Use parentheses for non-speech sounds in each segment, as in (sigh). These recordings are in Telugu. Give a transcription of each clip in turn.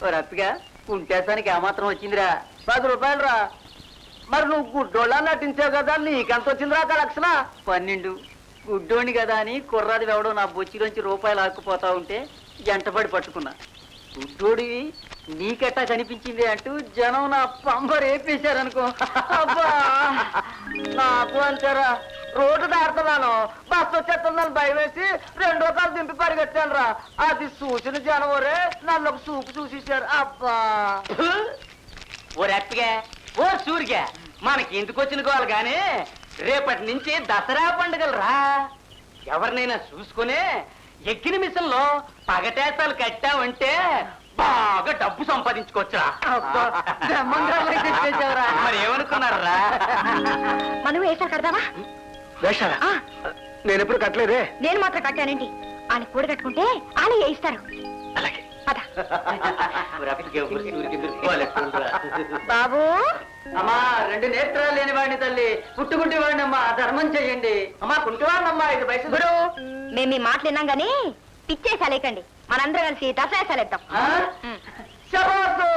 ఓ రప్పిగా కుంటేసానికి ఏమాత్రం వచ్చిందిరా. పది రూపాయలు రా మరి నువ్వు గుడ్డోళ్ళ నటించావు కదా నీకెంత వచ్చిందిరా కలెక్షన్? పన్నెండు. గుడ్డోని కదా అని కుర్రాది ఎవడో నా బొచ్చిలోంచి రూపాయలు ఆకుపోతా ఉంటే జంటపడి పట్టుకున్నా. గుడ్డోడివి నీకెట్టా కనిపించింది అంటూ జనం నా పంబ రేపేశారనుకో. అబ్బా! నాకు అంటారా రోడ్డు దాడుతున్నాను బస్సు వచ్చేస్తుందని భయం వేసి రెండో కాలు దింపి పరిగెత్తాను రా అది చూసిన జనం ఒరే నన్ను ఒక చూపు చూసేశారు. అబ్బా. ఓ రెప్పగా ఓ సూరిగా మనకి ఎందుకు వచ్చిన గోలు గాని రేపటి నుంచి దసరా పండుగలు రా ఎవరినైనా చూసుకుని ఎక్కిన మిషన్లో పగటేసాలు కట్టావంటే బాగా డబ్బు సంపాదించుకోవచ్చురా. మరి ఏమనుకున్నారా (laughs) మనం వేసారు కడదావా వేషాలా? ఆ, నేను ఎప్పుడు కట్టలేదే? నేను మాత్రం కట్టానేంటి? ఆయన కూడ కట్టుకుంటే ఆయన వేయిస్తారు అలాగే. పద. (laughs) బాబు. అమ్మా రెండు నేత్రాలు లేని వాడిని తల్లి. పుట్టుకుంటే వాడిని అమ్మా ధర్మం చెయ్యండి అమ్మా కుంటివాడినమ్మా ఇది వయసు గురు మేము మీ మాటలు విన్నాం గానీ పిచ్చేసాలేకండి మనందరం కలిసి దసరాసాలేద్దాం ఆ? శబాసు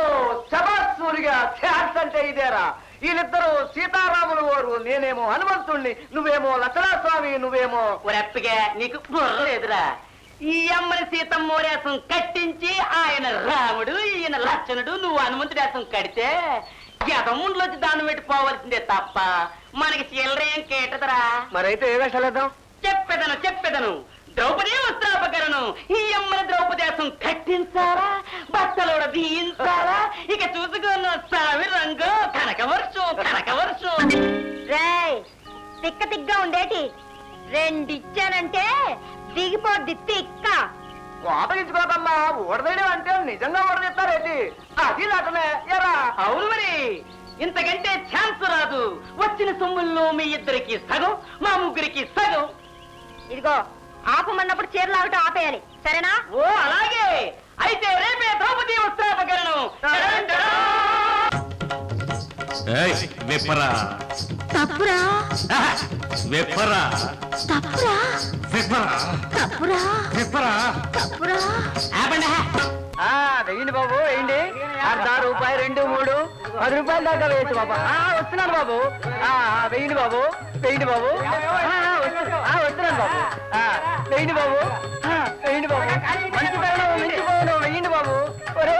శబాస్ సూరిగా ఛాన్స్ అంటే ఇదేరా. వీళ్ళిద్దరు సీతారాములు వారు. నేనేమో హనుమంతుణ్ణి నువ్వేమో లక్షణస్వామి నువ్వేమో ఓ రెప్పగా నీకు బుర్ర లేదురా. ఈ అమ్మని సీతమ్మ రేసం కట్టించి ఆయన రాముడు ఈయన లక్షణుడు నువ్వు హనుమంతుడి రేసం కడితే ఎదముండ్లోంచి దాన్ని పెట్టుకోవాల్సిందే తప్ప మనకి చిల్లరేం కేటదరా? మరైతే ఏ వేషాలు వేద్దాం చెప్పెదను చెప్పెదను. ద్రౌపది వస్త్రాపకరణం. ఈ అమ్మని ద్రౌపదేశం కట్టించారా బట్టలోడ దీయించారా ఇక చూసుకున్న సావి రంగు కనకవర్షం కనకవర్షం రేయ్ తిక్క తిగ్గా ఉండేటి? రెండిచ్చానంటే దిగిపోద్ది తిక్క. కోపగించుకోకమ్మా ఊడదేయడం అంటే నిజంగా ఊడదీస్తారేంటి అది నటనే ఎరా. అవును మరి. ఇంతకంటే ఛాన్స్ రాదు. వచ్చిన సొమ్ముల్లో మీ ఇద్దరికి సగం మా ముగ్గురికి సగం. ఇదిగో ఆపమన్నప్పుడు చీరలు ఆగటం ఆపేయాలి. సరేనా? ఓ అలాగే. అయితే రేపే ద్రౌపది వస్త్రాపకరణం విప్పరా తప్పురా ఆహా, విప్పరా తప్పురా. విప్పరా తప్పురా. విప్పరా తప్పురా. ఆపండి. ఆ వెయ్యండి బాబు వేయండి అర్ధ రూపాయి రెండు మూడు. పది రూపాయల దాకా వేయచ్చు బాబా. ఆ, వస్తున్నాను బాబు. వెయ్యండి బాబు వెయ్యండి బాబు. బాబు. వెయ్యండి బాబు. వెయ్యండి బాబు. మంచి తరుణం మించిపోను వెయ్యండి బాబు. ఒరే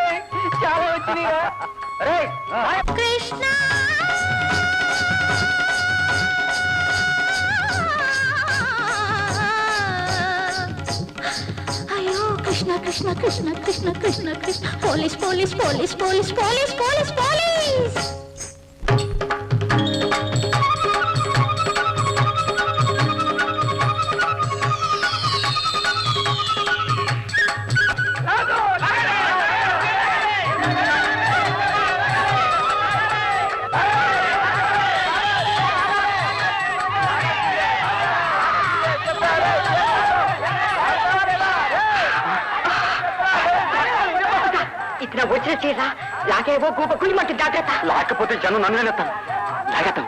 చాలా కృష్ణ! అయ్యో Krishna Krishna Krishna Krishna Krishna Krishna. Police police police police police police police! ఏవో గూప కులిమంటి జాగ్రత్త. లేకపోతే జనం నన్ను నేనేస్తాను జాగ్రత్త.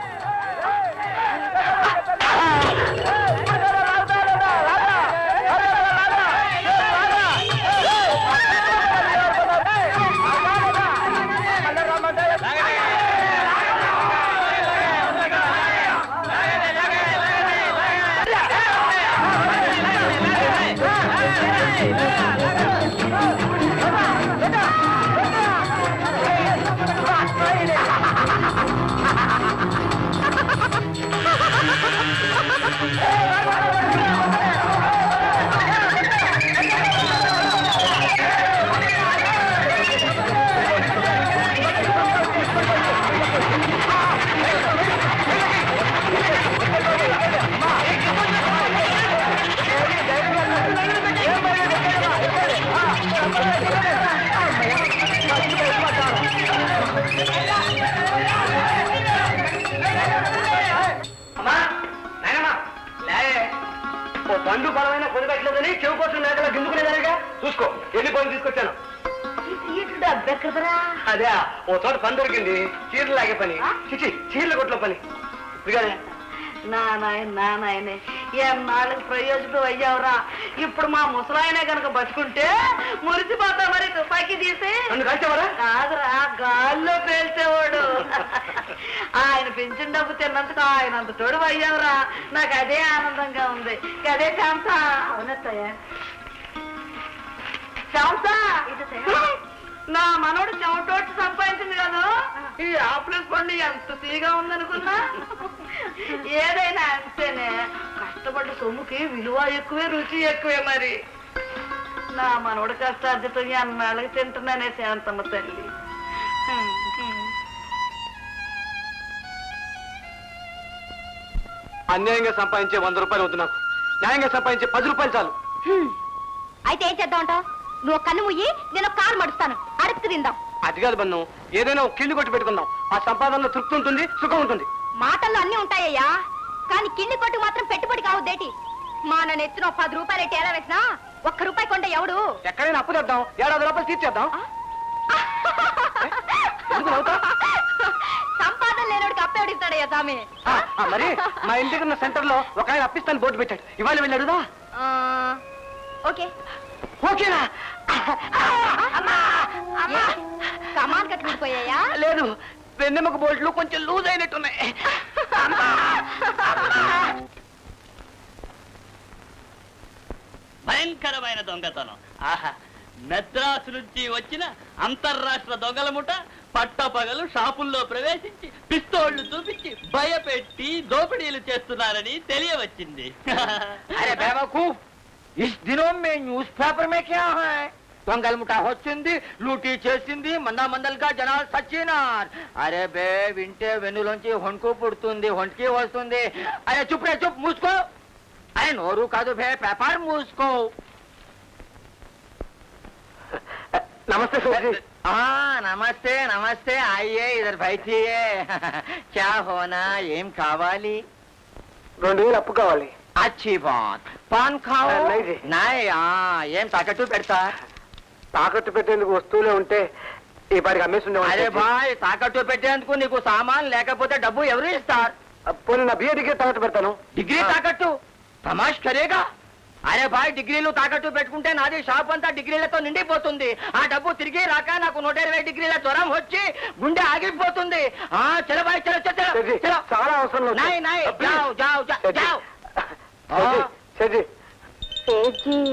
పెట్టలేదని చెవు కోసం లేకలా గిందుకునేదానిగా చూసుకో ఎన్ని పనులు తీసుకొచ్చాను అదే ఓ చోట పని దొరికింది. చీరలు లాగే పని. చిచి చీరల కొట్లో పని. ఇదిగానే నా నాయన నా నాయనే ఎన్నాళ్ళకి ప్రయోజనం అయ్యావురా? ఇప్పుడు మా ముసలాయనే కనుక బతుకుంటే మురిసిపోతా మరి తుపాకీ తీసి. కాదురా గాల్లో పేల్చేవాడు. ఆయన పెంచిన డబ్బు తిన్నందుకు ఆయన అంత తోడు అయ్యావురా. నాకు అదే ఆనందంగా ఉంది. అదే శాంత? అవునత్తయ్య. శాంత? నా మనోడు చెమటోటి సంపాదించింది కదా. ఈ ఆఫ్లెస్ పండు ఎంత తీగా ఉందనుకున్నా? ఏదైనా అంతేనే కష్టపడ్డ సొమ్ముకి విలువ ఎక్కువే రుచి ఎక్కువే మరి. నా మనవడు కష్టార్జితం అన్నాళ్ళకి తింటున్నానే శాంతమ్మ తల్లి. అన్యాయంగా సంపాదించే వంద రూపాయలు వద్దు నాకు. న్యాయంగా సంపాదించే పది రూపాయలు చాలు. అయితే ఏం చేద్దాం అంటావు నువ్వు కన్ను ముయ్యి నేను కాలు మడుస్తాను. అడుక్కు తిందాం. అది కాదు బంధం ఏదైనా ఒక కిల్లు కొట్టి పెట్టుకుందాం. ఆ సంపాదనలో తృప్తి ఉంటుంది సుఖం ఉంటుంది. మాటల్లో అన్ని ఉంటాయ్యా. కానీ కింది కొట్టు మాత్రం పెట్టుబడి కావద్దేటి మా నన్ను ఎత్తున పది రూపాయలు ఎట్టి ఎలా వేసినా ఒక్క రూపాయి కొంటే ఎవడు? ఎక్కడైనా అప్పు తెద్దాం ఏడాది రూపాయలు తీర్చేద్దాం? సంపాదన లేనోడికి అప్పేడిస్తాడయ్యా స్వామి ఆ, ఆ, మరి మా ఇంటికి ఉన్న సెంటర్లో ఒక ఆయన అప్పిస్తాను బోర్డు పెట్టాడు. ఇవాళ వెళ్ళాడుదా ఓకే. ఓకేనా? కమాన్ కట్టి విడిపోయాయా లేదు వెన్నెముక బోల్ట్లు కొంచెం లూజ్ అయినట్టున్నాయి. భయంకరమైన దొంగతనం. ఆహా మెద్రాసు నుంచి వచ్చిన అంతర్రాష్ట్ర దొంగల ముఠ పట్టపగలు షాపుల్లో ప్రవేశించి పిస్తోళ్ళు చూపించి భయపెట్టి దోపిడీలు చేస్తున్నారని తెలియవచ్చింది. అరే బేవకూఫ్! ఇస్ దినం మే న్యూస్ పేపర్ మే క్యా హై దొంగల ముఠా వచ్చింది లూటీ చేసింది మంద మందలుగా జనాలు సచ్చినార్ అరే బే వింటే వెన్నులోంచి హొంకు పుడుతుంది హొంటికి వస్తుంది అరే చుప్ రే చుప్ మూసుకో అరే నోరు కాదు బే పేపర్ మూసుకో నమస్తే ఆ నమస్తే నమస్తే అయ్యే ఇద్దరు బయటియే క్యా హోనా ఏం కావాలి రెండు వేలు అప్పు కావాలి. अच्छी बात पान खाओ नहीं ఏం తాకట్టు పెడతా? తాకట్టు పెట్టేందుకు వస్తువులే ఉంటే ఈ పడికి అమ్మేసి అరే బాయ్ తాకట్టు పెట్టేందుకు నీకు సామాన్ లేకపోతే డబ్బు ఎవరు ఇస్తారు? పోనీ నా బిఏడికే తాకట్టు పెడతాను. డిగ్రీ తాకట్టు? తమాష్ కరేగా? అరే బాయ్ డిగ్రీలు తాకట్టు పెట్టుకుంటే నాది షాప్ అంతా డిగ్రీలతో నిండిపోతుంది. ఆ డబ్బు తిరిగి రాక నాకు నూట ఇరవై డిగ్రీల జ్వరం వచ్చి గుండె ఆగిపోతుంది. ఆ బాయ్ చాలా అవసరం జావ్, జావ్. సేజీ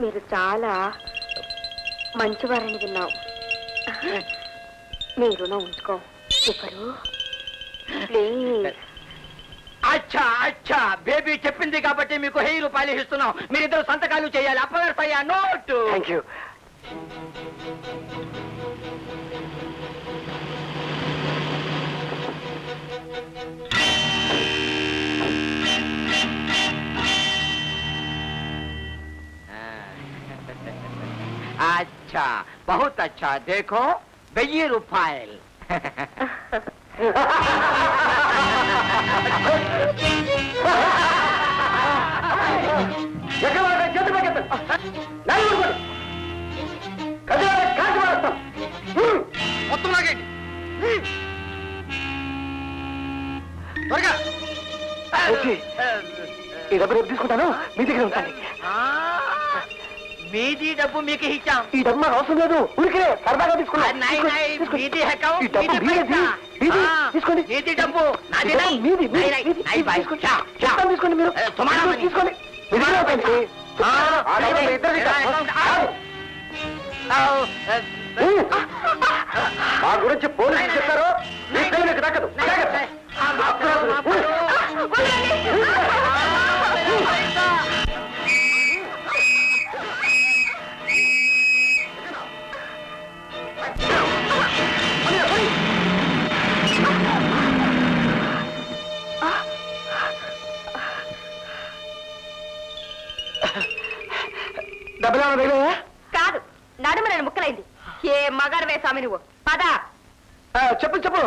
మీరు చాలా మంచివారని విన్నాం మీ రుణం ఉంచుకో. ఇప్పుడు ప్లీజ్. అచ్చా అచ్చా. బేబీ చెప్పింది కాబట్టి మీకు వెయ్యి రూపాయలు ఇస్తున్నాం. మీరిద్దరు సంతకాలు చేయాలి. అప్పగారు నోటు. థ్యాంక్ యూ अच्छा बहुत अच्छा देखो వెయ్యి రూపాయలు ఎక్కడ వాడు? చేతులు పైకెత్తండి. లాగి పడుకోండి. కదిలి వాడు కాల్చి పారేస్తాం. హ్మ్. మొత్తం లాగండి త్వరగా వచ్చి. ఈ డబ్బు రేపు తీసుకుంటాను మీ దగ్గర ఉంటాను ఆ, మీది డబ్బు మీకు ఇచ్చాం ఈ డబ్బు నాకు అవసరం లేదు ఊరికే సరదాగా తీసుకున్నా మీది డబ్బు మీది తీసుకోండి డబ్బు. తీసుకోండి. మీరు. తీసుకోండి మీ గురించి పోలీసులు చెప్పారు మీకు దక్కదు డబ్బులు ఏమైనా తగిలాయా? కాదు. నడుమ నేను ముక్కలైంది. ఏ మగాడు స్వామి నువ్వు? పద. ఆ, చెప్పు చెప్పు.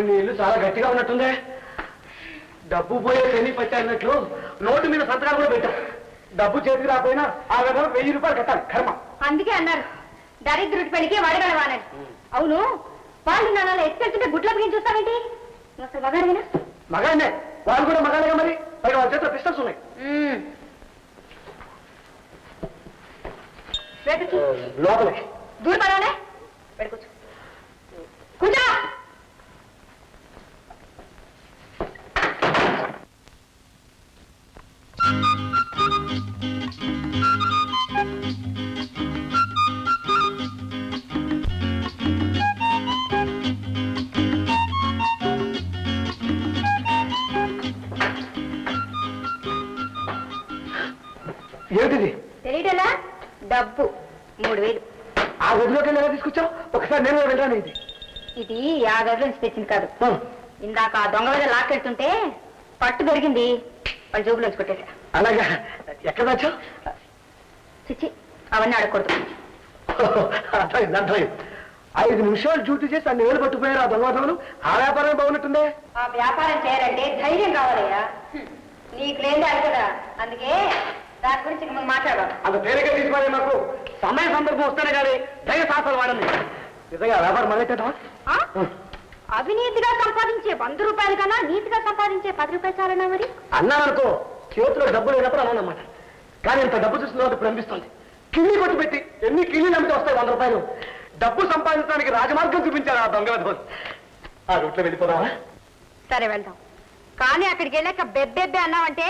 నీ ఇల్లు చాలా గట్టిగా ఉన్నట్టుందే. డబ్బు పోయే శని పట్టాడినట్లు నోటు మీద సంతకాలు కూడా పెట్టాం డబ్బు చేతికి రాకపోయినా ఆ విధంగా వెయ్యి రూపాయలు కట్టాలి. కర్మ. అందుకే అన్నారు. దరిద్రుడి పనికి వడగలవానని అవును వాళ్ళు నాన్న ఎత్తుకెళ్తుంటే గుడ్ల బిగించి చూస్తావేంటి? నువ్వు అసలు మగాడివినా? మగానే వాళ్ళు కూడా మగానే మరి? పైగా వాళ్ళ చేతిలో పిస్టల్స్ ఉన్నాయి. లోపలే. దూరం ఇది ఆ గదిలో నుంచి తెచ్చింది కాదు. ఇందాక ఆ దొంగ మీద లాక్కెళ్తుంటే పట్టు దొరికింది వాళ్ళ జోబులోంచి కొట్టేశా. అలాగా? ఎక్కడ వచ్చావు చిచ్చి అవన్నీ అడగకూడదు అర్థమైంది అర్థమైంది. ఐదు నిమిషాలు డ్యూటీ చేసి అన్ని వేలు పట్టుకుపోయారు ఆ దొంగతనం ఆ వ్యాపారం బాగున్నట్టుందే? ఆ వ్యాపారం చేయాలంటే ధైర్యం కావాలయ్యా. నీకు లేదే కదా. అందుకే దాని గురించి మనం మాట్లాడదాం. అంత తేలిక తీసుకోవాలి నాకు సమయ సందర్భం వస్తేనే కానీ ధైర్య సాహసాలు వాడండి. నిజంగా వ్యాపారం మొదలెట్టేద్దామా? ఆ? అవినీతిగా సంపాదించే వంద రూపాయలు కన్నా నీతిగా సంపాదించే పది రూపాయలు చాలనా మరి? అన్నాననుకో చేతిలో డబ్బు లేనప్పుడు అన్నానమాట కానీ ఇంత డబ్బు చూసిన తర్వాత ఇప్పుడు అనిపిస్తుంది. కిళ్ళి కొట్టు పెట్టి ఎన్ని కిళ్ళి నమ్మితే వస్తాయి వంద రూపాయలు? డబ్బు సంపాదించడానికి రాజమార్గం చూపించారు ఆ దొంగ విధవలు. ఆ రూట్లో వెళ్ళిపోదామా? సరే వెళ్దాం. కానీ అక్కడికి వెళ్ళాక బెబ్బెబ్బే అన్నావంటే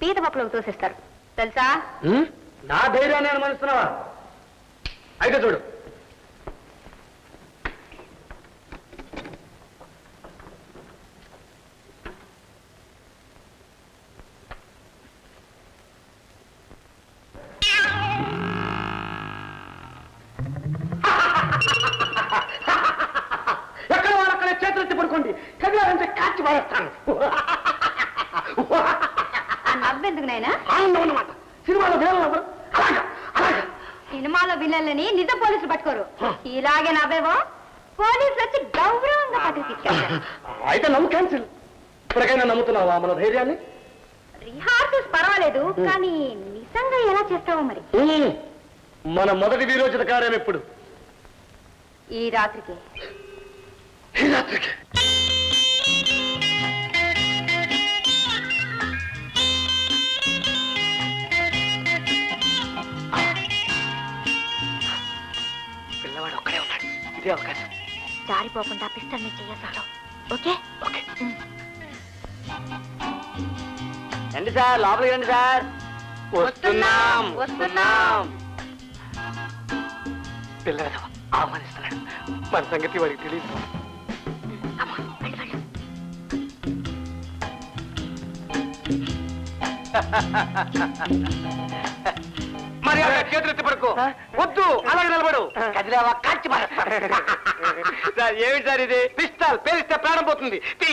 పీత పప్పులకు తోసిస్తారు. తెలుసా? నా ధైర్యాన్ని అనుమానిస్తున్నావా? అయితే చూడు. కాచి పారేస్తాను నవ్వెందుకు నాయనా? ఆనందం అన్నమాట. సినిమాలో వేరే అలాగా అలాగా. సినిమాలో విలన్లని నిజ పోలీసులు పట్టుకోరు. ఇలాగే నవ్వేవో పోలీసులు వచ్చి గౌరవంగా పట్టుకు తీసుకెళ్తారు. అయితే నమ్ము క్యాన్సిల్ ఇప్పటికైనా నమ్ముతున్నావా మన ధైర్యాన్ని? రిహార్సల్స్ పర్వాలేదు కానీ నిజంగా ఎలా చేస్తావో మరి? మన మొదటి వీరోచిత కార్యం ఎప్పుడు? ఈ రాత్రికి. ఈ రాత్రికి. జారిపోకుండా పిస్టల్ మీద చేయాలి ఓకే. రండి సార్ లోపలికి రండి సార్. వస్తున్నాం వస్తున్నాం. పిల్లవాడు ఆహ్వానిస్తున్నాడు మన సంగతి వాడికి తెలియదు మరి (laughs) చేతులెత్తి పడుకో. వద్దు అలాగే నిలబడు. కదిలేవా కాల్చి సార్ ఏమిటి సార్ ఇది? పిస్టల్ పేరిస్తే ప్రాణం పోతుంది. తీ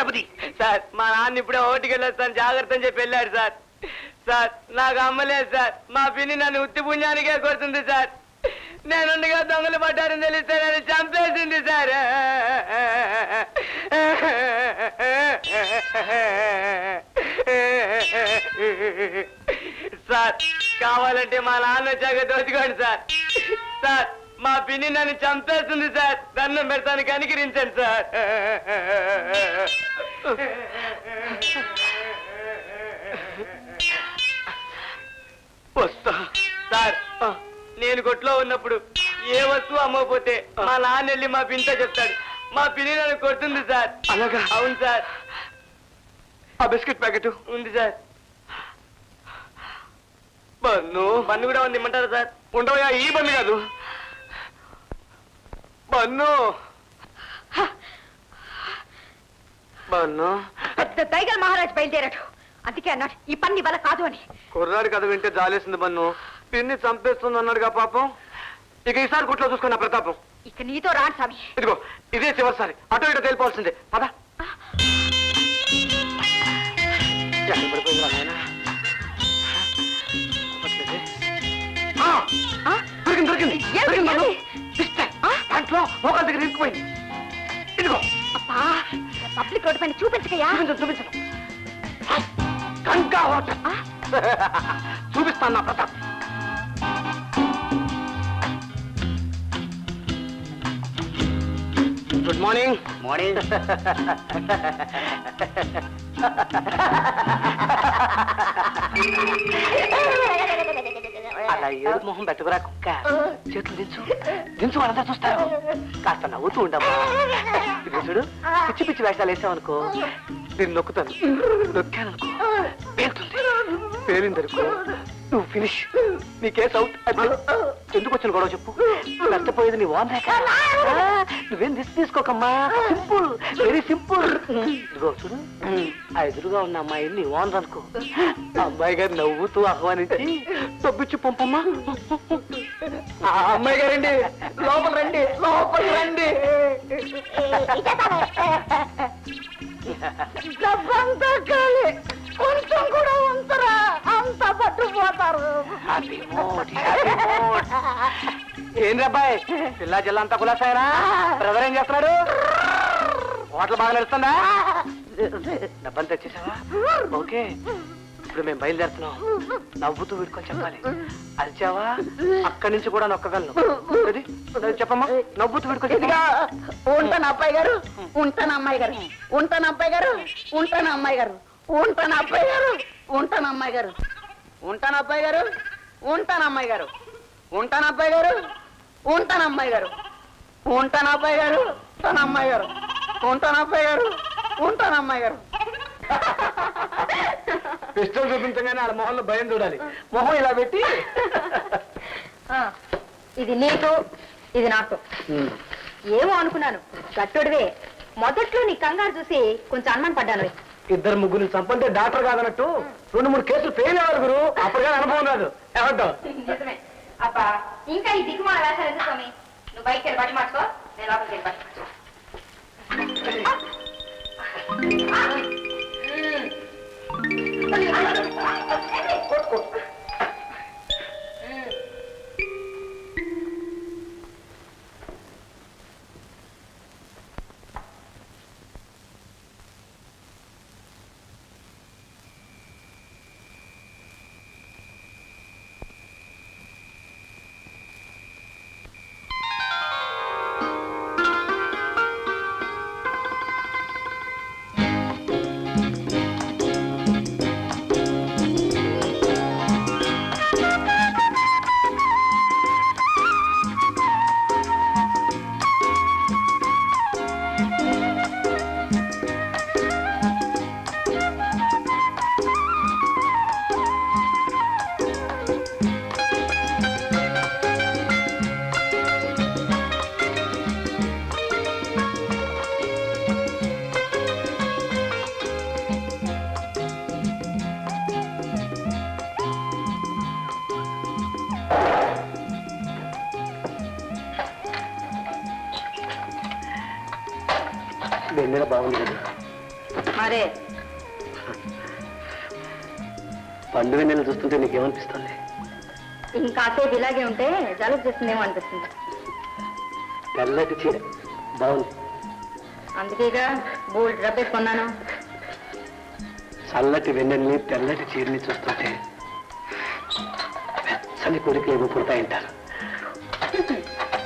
డబ్బు తీ. సార్ మా నాన్న ఇప్పుడే ఓటికి వెళ్ళొస్తాను జాగ్రత్త అని చెప్పి వెళ్ళాడు సార్. సార్ నాకు అమ్మలేదు సార్. మా పిన్ని నన్ను ఉత్తి పుణ్యానికే కొడుతుంది సార్. నేనుండగా దొంగలు పడ్డారని తెలిస్తే నన్ను చంపేసింది సార్. సార్ కావాలంటే మా నాన్న వచ్చాక దోచుకోండి సార్. సార్ మా పిన్ని నన్ను చంపేస్తుంది సార్. దండం పెడతాను కనికరించండి సార్. వస్తా. సార్ నేను కొట్లో ఉన్నప్పుడు ఏ వస్తువు అమ్మకపోతే మా నాన్న వెళ్ళి మా పింత చెప్తాడు. మా పిన్ని నన్ను కొడుతుంది సార్. అలాగా? అవును సార్. ఆ బిస్కెట్ ప్యాకెట్? ఉంది సార్. బన్ను పన్ను కూడా ఉంది ఇమ్మంటారా సార్? ఉండవయ్యా ఈ బన్ను కాదు. బన్ను. బన్ను. పెద్ద టైగర్ మహారాజ్ బయలుదేరాడు. అందుకే అన్నాడు ఈ పని వల్ల కాదు అని. కుర్రాడి కథ వింటే జాలేసింది బన్ను. పిన్ని చంపేస్తుంది అన్నాడుగా పాపం. ఇక ఈసారి గుట్లో చూసుకున్న ప్రతాపం. ఇక నీతో రాను స్వామి. ఇదిగో ఇదే చివరిసారి. అటు ఇటు తెలిపోవాల్సిందే. పద. దొరికింది దొరికింది? దొరికింది? పిస్టల్. దాంట్లో మోకాల దగ్గర ఇరుక్కుపోయింది. ఇదిగో. అబ్బా పబ్లిక్ రోడ్డు పైన చూపించకయ్యా. చూపించను చూపించను. గంగా హోటల్? చూపిస్తాను నా ప్రతాప్. గుడ్ మార్నింగ్ మార్నింగ్ ఏడు మొహం పెట్టుకురా కుక్క. చేతులు దించు. దించు వాళ్ళంతా చూస్తారు. కాస్త నవ్వుతూ ఉండమ్మా. ఇది చూడు పిచ్చి పిచ్చి వేషాలు వేసావనుకో నేను నొక్కుతాను. నొక్కాననుకో. పేలుతుంది. పేలిందనుకో. నువ్వు ఫినిష్ నీ కేసు అవుట్ ఎందుకు వచ్చిన గొడవ చెప్పు. నష్టపోయేది నీ ఓన్ రేఖ నువ్వేం దిస్ తీసుకోకమ్మా. సింపుల్ వెరీ సింపుల్ ఇదిగో చూడు. ఆ ఎదురుగా ఉన్న అమ్మాయి నీ ఓన్ అనుకో. ఆ అమ్మాయి గారు నవ్వుతూ ఆహ్వానించి తబ్బిచ్చి పంపమ్మా. ఆ అమ్మాయి గారండి లోపల రండి లోపల రండి. కొంచెం కూడా (laughs) అంత ఏం రబ్బాయి పిల్ల జిల్లా అంతా కులాసాయనా? బ్రదర్ ఏం చేస్తున్నాడు? హోటల్ బాగా నడుస్తుందా? డబ్బని తెచ్చేసావా? ఓకే. ఇప్పుడు మేము బయలుదేరుతున్నాం. నవ్వుతూ వీడుకొని చెప్పాలి. అరిచావా? అక్కడి నుంచి కూడా నొక్కగలను. అది చెప్పమ్మా? నవ్వుతూ వీడుకొని ఉంటాను అబ్బాయి గారు. ఉంటాను అమ్మాయి గారు. ఉంటాను అబ్బాయి గారు. ఉంటాను అమ్మాయి గారు. ఉంటాను అబ్బాయి గారు. ఉంటాను అమ్మాయి గారు. ఉంటాను అబ్బాయి గారు ఉంటాను అమ్మాయి గారు. ఉంటాను అబ్బాయి గారు ఉంటాను అమ్మాయి గారు. ఉంటాను అబ్బాయి గారు ఉంటాను అమ్మాయి గారు. ఉంటాను అబ్బాయి గారు ఉంటాను అమ్మాయి గారు. పిస్టల్ చూపించగానే వాళ్ళ మొహంలో భయం చూడాలి. మొహం ఇలా పెట్టి. ఇది నీకు ఇది నాకు. ఏమో అనుకున్నాను. గట్టుడివే. మొదట్లో నీ కంగారు చూసి కొంచెం అనుమాన పడ్డాను ఇద్దరు ముగ్గురు చంపంటే డాక్టర్ కాదన్నట్టు రెండు మూడు కేసులు ఫెయిల్ అవ్వాలి గురు. అప్పటికే అనుభవం రాదు. ఏమంటావు? నిజమే. అబ్బా ఇంకా ఈ స్వామి? నువ్వు బయటికి వెళ్ళి బట్టి మార్చుకో నేను లోపలికి వెళ్ళి బట్టి మార్చుకో. వెన్నెల బాగుంది కదా మరే. పండు వెన్నెల చూస్తుంటే నీకేమనిపిస్తుంది? ఇంకాసేపు ఇలాగే ఉంటే జలుబు చేస్తుందేమో అనిపిస్తుంది. తెల్లటి చీర. బాగుంది. అందుకేగా బోల్డ్ రబ్బేసుకున్నాను చల్లటి వెన్నెల్ని తెల్లటి చీరని చూస్తుంటే వెచ్చని కోరికలు ఏమో పుడతాయంటారు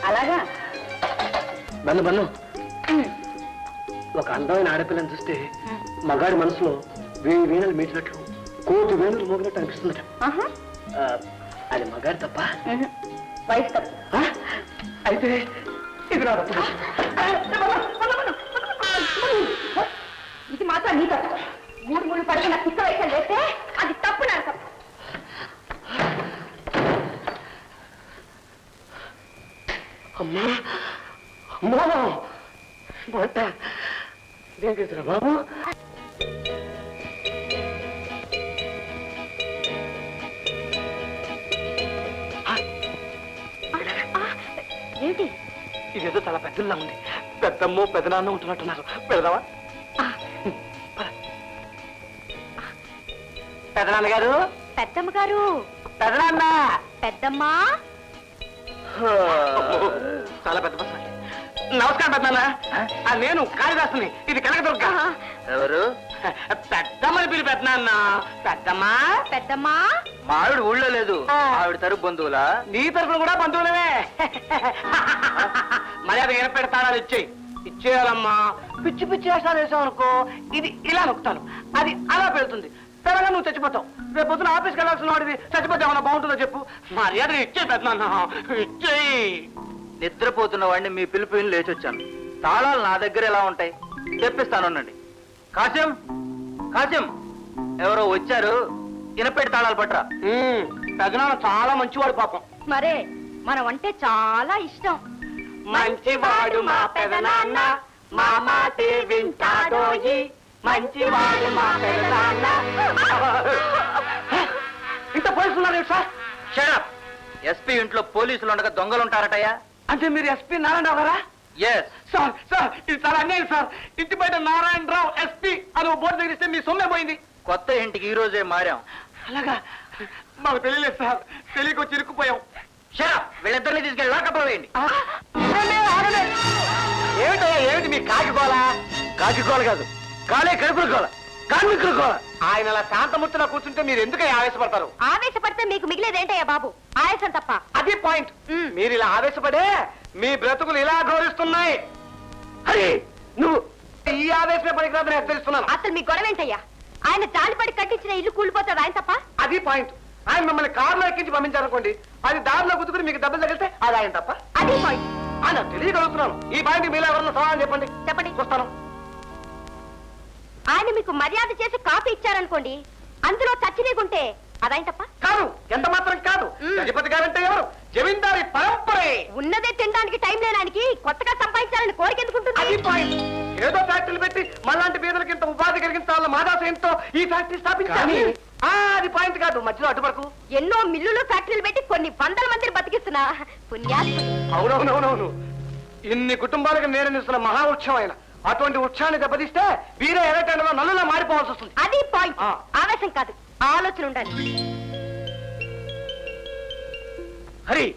అలాగా? Bun bun. ఒక అందమైన ఆడపిల్లని చూస్తే మగాడి మనసులో వేయి వీణలు మీటినట్లు కోటి వేణులు మోగినట్టు అనిపిస్తుంది. అది మగాడి తప్ప. వయసు తప్పు. ఆ? అయితే ఇది నా తప్పు. ఇది మాత్రం నీ తప్పు. మూడు మూడు పడుకున్న కుక్క వేషాలు వేస్తే అది తప్పు నా తప్పు. అమ్మా అమ్మా మంట. బాబు? ఏంటి? ఇదేదో చాలా పెద్దలా ఉంది. పెద్దమ్మో పెద్దనాన్న ఉంటున్నట్టున్నారు. పెడదావా పెదనాన్న గారు? పెద్దమ్మ గారు. పెదనాన్న! పెద్దమ్మా. చాలా పెద్ద బస్సు నమస్కారం పెద్దనాన్న. ఆ, నేను కాళిదాసుని. ఇది కనకదుర్గ. ఎవరు? పెద్దమ్మని పిలి పెద్దనాన్న. పెద్దమ్మా? పెద్దమ్మా? మా ఆవిడ ఊళ్ళో లేదు. ఆ. ఆవిడ తరపు బంధువులా? నీ తరపున కూడా బంధువులమే. (laughs) మరి అది ఏర్పెడతాడాలు ఇచ్చేయి. ఇచ్చేయాలమ్మా. పిచ్చి పిచ్చి వేషాలు వేసావు అనుకో ఇది ఇలా నొక్కుతాను. అది అలా పెడుతుంది. పెరగా నువ్వు చచ్చిపోతావు. రేపు పొద్దున ఆఫీస్కి వెళ్ళాల్సిన వాడివి చచ్చిపోతే ఏమన్నా బాగుంటుందో చెప్పు. మర్యాద ఇచ్చే పెద్దనాన్న. ఇచ్చేయి. నిద్రపోతున్న వాడిని మీ పిలుపు విని లేచి వచ్చాను తాళాలు నా దగ్గర ఎలా ఉంటాయి? తెప్పిస్తానుండండి కాసిం కాసిం ఎవరో వచ్చారు. ఇనపెట్టి తాళాలు పట్టరా. పెదనాన్న చాలా మంచివాడు పాపం. మరే మనం అంటే చాలా ఇష్టం. మంచివాడు మా పెదనాన్న మా మాటే వింటాడోయి మంచివాడు మా పెదనాన్న. (laughs) ఇంత పోలీసులు ఉన్నారు సార్? షడప్ ఎస్పీ ఇంట్లో పోలీసులు ఉండగా దొంగలు ఉంటారటయ్యా. అంటే మీరు ఎస్పీ నారాయణరావు గారా? ఎస్ సార్ సార్ ఇది చాలా అన్యాయం సార్. ఇంటి బయట నారాయణరావు ఎస్పీ అని ఓ బోర్డు తగిలిస్తే మీ సొమ్మే పోయింది. కొత్త ఇంటికి ఈ రోజే మారాం. అలాగా? మాకు తెలియలేదు సార్. తెలియక వచ్చి ఇరుక్కుపోయాం. షడప్ వీళ్ళిద్దరిని తీసుకెళ్ళి లాకప్ వేయండి. ఆగండి, ఆగండి. ఏమిటయ్యా ఏమిటి మీ కాకికోల కాకికోల కాదు. కాలే కడుపుల కోల కార్మికుల కోల ఆయన అలా శాంతమూర్తిలో కూర్చుంటే మీరు ఎందుకు ఆవేశపడతారు? ఆవేశపడితే మీకు మిగిలేదేంటయ్యా బాబు? ఆయాసం తప్ప. అది పాయింట్. మ్. మీరు ఇలా ఆవేశపడే మీ బ్రతుకులు ఇలా గౌరవిస్తున్నాయి. హరి నువ్వు ఈ ఆవేశమే పనికిరాదని హెచ్చరిస్తున్నాను. అసలు మీ గొడవ ఏంటయ్యా? ఆయన జాలిపడి కట్టించిన ఇల్లు కూలిపోతుంది ఆయన తప్ప? అది పాయింట్. ఆయన మిమ్మల్ని కారులో ఎక్కించి పంపించారనుకోండి అది దారిలో గుద్దుకుని మీకు దెబ్బలు తగిలితే అది ఆయన తప్ప? అది పాయింట్. ఆయన తెలియగలుగుతున్నాను. ఈ పాయింట్ మీలో ఎవరన్నా సమాధానం చెప్పండి. చెప్పండి. చూస్తాను ఆయన మీకు మర్యాద చేసి కాఫీ ఇచ్చారనుకోండి అందులో చచ్చినీకుంటే తప్ప కాదు ఎంత మాత్రం కాదు. మ్. గజపతి గారంటే ఎవరు? జమీందారి పరంపరే. ఉన్నదే తినడానికి టైం లేనానికి కొత్తగా సంపాదించాలని కోరిక అది ఎందుకుంటుంది పాయింట్ ఏదో ఫ్యాక్టరీలు పెట్టి మళ్ళాంటి పేదలకి ఇంత ఉపాధి కలిగించాలన్న మాదాశయంతో ఈ ఫ్యాక్టరీ స్థాపించాలి అది పాయింట్ కాదు. మధ్యలో ఎన్నో మిల్లులు ఫ్యాక్టరీలు పెట్టి కొన్ని వందల మందిని బతికిస్తున్నా. అవునవునవునవును. ఇన్ని కుటుంబాలకు నేరనిస్తున్న మహా ఉత్సవం అటువంటి ఉత్సవాన్ని దెబ్బతీస్తే వీరే ఎర్రటెండలో నల్లులా మారిపోవాల్సి వస్తుంది. అది పాయింట్. ఆ. ఆవేశం కాదు. ఆలోచన ఉండాలి. హరి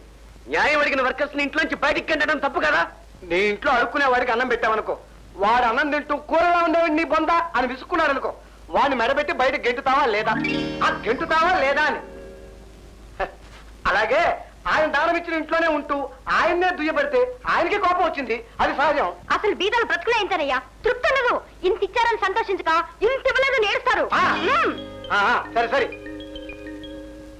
న్యాయం అడిగిన వర్కర్స్ని ఇంట్లోంచి బయటికి గెంటడం తప్పు కదా? నీ ఇంట్లో అడుక్కునే వాడికి అన్నం పెట్టావనుకో. వాడు అన్నం తింటూ కూరలా ఉండేవాడు నీ బొంద అని విసుక్కున్నాడు అనుకో వాడిని మెడబెట్టి బయట గెంటుతావా లేదా? ఆ గెంటుతావా లేదా అని. హ, అలాగే ఆయన దానం ఇచ్చిన ఇంట్లోనే ఉంటూ ఆయన్నే దుయ్యబడితే ఆయనకి కోపం వచ్చింది. అది సహజం. అసలు బీదలు బ్రతుకులేంతనయ్యా తృప్తి ఉండదు. ఇంత ఇచ్చారని సంతోషించక ఇంత ఇవ్వలేదు నేడుస్తారు ఆ. మ్మ్. ఆ, ఆ, సరే సరే.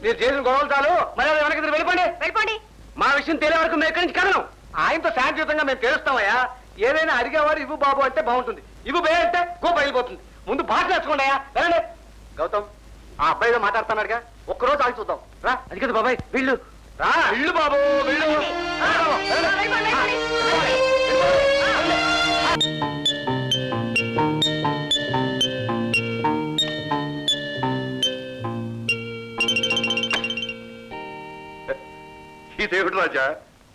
మీరు చేసిన గొడవలు చాలు. మరి వెనక్కి తిరిగి వెళ్ళిపోండి. వెళ్ళిపోండి. మా విషయం తెలియ వరకు మేము ఎక్కడి నుంచి కదనం ఆయనతో శాంతియుతంగా మేము తెలుస్తామయ్యా ఏదైనా అడిగేవారు ఇవ్వు బాబు అంటే బాగుంటుంది. ఇవ్వు బే అంటే గో బయలుపోతుంది ముందు భాష నేర్చుకోండి అయ్యా. వెళ్ళండి. గౌతమ్ ఆ అబ్బాయితో మాట్లాడుతున్నాడుగా. ఒక్కరోజు ఆగి చూద్దాం. రా. అది కదా బాబాయ్ వీళ్ళు. రా. ఇల్లు బాబు వీళ్ళు. ఇదేమిటి రాజా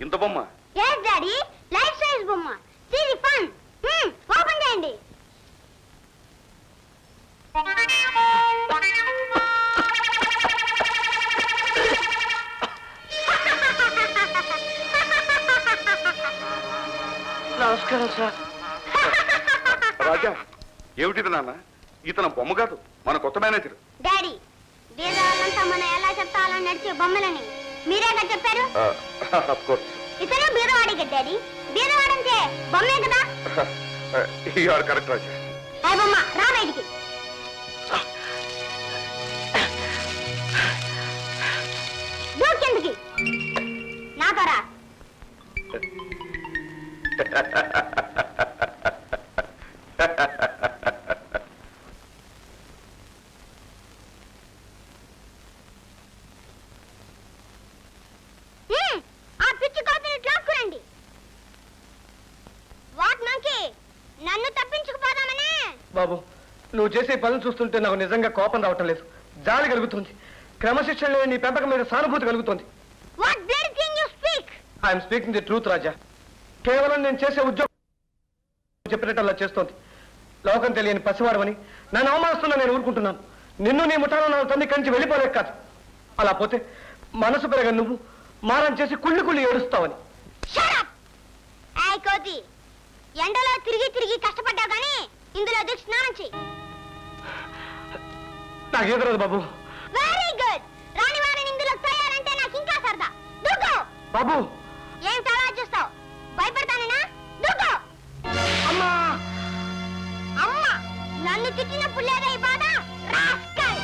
ఇంత బొమ్మ. ఎస్ డాడీ లైఫ్ సైజ్ బొమ్మ. సీరి ఫన్ ఓపెన్ చేయండి. నమస్కారం సార్. రాజా ఏమిటిది నాన్న? ఇతను బొమ్మ కాదు మన కొత్త మేనేజర్. డాడీ బీదవాళ్ళంతా మనం ఎలా చెప్తాలని నడిచే బొమ్మలని మీరేగా చెప్పారు? కోర్స్ ఇతను బీదవాడికి డాడీ? బీదవాడంటే బొమ్మే కదా? (laughs) ఆర్ కరెక్ట్ రాజా. బొమ్మ రా బయటికి. ఆ పిచ్చి కోతిని లాక్కురండి వాట్ మంకీ నన్ను తప్పించుకుపోదామనే? బాబు నువ్వు చేసే పనులు చూస్తుంటే నాకు నిజంగా కోపం రావటం లేదు. జాలి కలుగుతుంది. క్రమశిక్షణ లేని నీ పెంపకం మీద సానుభూతి కలుగుతుంది. What blood thing you speak? I'm speaking the truth Raja. కేవలం నేను చేసే ఉద్యోగం చెప్పినట్టు చేస్తోంది. లోకం తెలియని పసివాడమని నన్ను అవమానిస్తున్నా నేను ఊరుకుంటున్నాను. నిన్ను నీ ముఠాలో నా తండ్రి కంచి వెళ్ళిపోలేక కాదు. అలా పోతే మనసు పెరగ నువ్వు మారం చేసి కుళ్ళి కుళ్ళి ఏడుస్తావని. ఎండలో తిరిగి తిరిగి కష్టపడ్డావు కానీ ఇందులో దిగి స్నానం చెయ్యి. నాకు ఎదురదు బాబు. వెరీ గుడ్ రాని వారిని ఇందులో తోయాలంటే నాకు ఇంకా సరదా. బాబు! ఏం తలా చూస్తావు? భయపడతానేనా? దూకో అమ్మా! అమ్మ! నన్ను తిట్టినప్పుడు లేదా ఈ బాధ? రాస్కల్!